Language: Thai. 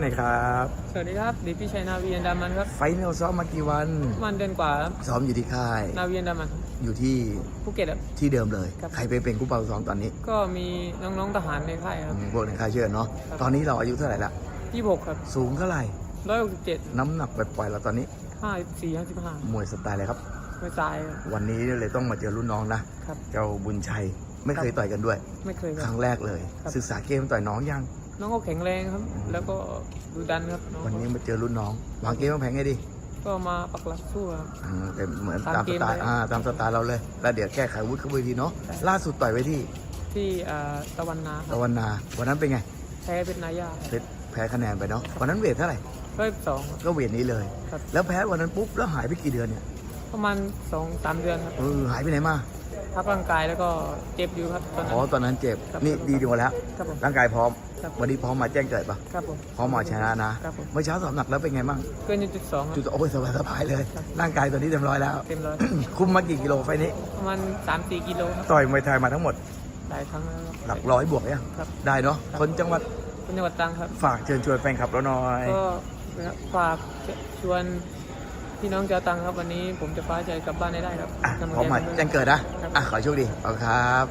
ไหนครับสวัสดีครับดิพี่ชัยนาวีอันดามันครับ ไฟท์เราซ้อมมากี่วันประมันเดือนกว่าครับ ซ้อมอยู่ที่ค่าย นาวีอันดามัน อยู่ที่ภูเก็ตครับ ที่เดิมเลย ครับ ใครไปเป็นกู้เปาซ้อมตอนนี้ก็มีน้องๆทหารในค่ายครับอืมพวกในค่ายเชื่อเนาะ ครับ ตอนนี้เราอายุเท่าไหร่ละ ยี่หกครับสูงเท่าไหร่ ร้อยหกสิบเจ็ดน้ำหนักปล่อยๆเราตอนนี้ ห้าสี่ห้าสิบห้ามวยสไตล์อะไรครับ ไม่ตายครับวันนี้เลยต้องมาเจอรุ่นน้องนะ ครับ เจ้าบุญชัย ไม่เคยต่อยกันด้วย ไม่เคยคครับรั้งแรกเลย ครับ ศึกษาเกมต่อยน้องยัง น้องก็แข็งแรงครับ แล้วก็ดูดันครับน้องวันนี้มาเจอรุ่นน้องวางเกมวางแผนไงดีก็มาปักหลักสู้ครับอืมแต่เหมือนตามตามสเกมไตล์เลยอ่าตามสไตล์เราเลยแล้วเดี๋ยวแก้ไขวุฒิเข้าเวทีเนาะใช่ล่าสุดต่อยไว้ที่ที่อ่าตะวันนาครัตะบวันนาวันนั้นเป็นไงแพ้เป็นนายาเพชรแพ้คะแนนไปเนาะวันนั้นเวทเท่าไหร่ร้อยสองครับก็เวทนี้เลยครับแล้วแพ้วันนั้นปุ๊บแล้วหายไปกี่เดือนเนี่ยประมาณสองสามเดือนครับเออหายไปไหนมาพักร่างกายแล้วก็เจ็บอยู่ครับตอนนั้อ๋อนตอนนั้นเจ็บครับนี่ดีดีหมดแล้วครับผมร่างกายพร้อม ครับวันนี้พร้อมมาแจ้งเกิดปะครับผมพร้อมมาชนะนะครับผมเมื่อเช้าสอบหนักแล้วเป็นไงบ้างเกินจุดสองครับจุดโอ้ยสบายสบายเลยครับร่างกายตอนนี้เต็มร้อยแล้วเต็มร้อยคุมมากี่กิโลไฟล์นี้ประมาณสามสี่กิโลครับต่อยมวยไทยมาทั้งหมดหลายครั้งแล้วครับหลักร้อยบวกยังครับได้เนาะคนจังหวัดคนจังหวัดตรังครับ ฝากเชิญชวนแฟนคลับเราหน่อยก็ฝากชวนพี่น้องชาวตรังครับวันนี้ผมจะคว้าใจกลับบ้านให้ได้ครับอะกำลังพร้อมมาใจผด้วยแจ้งเกิดนะครับอะขอโชคดีขอบคุณครับ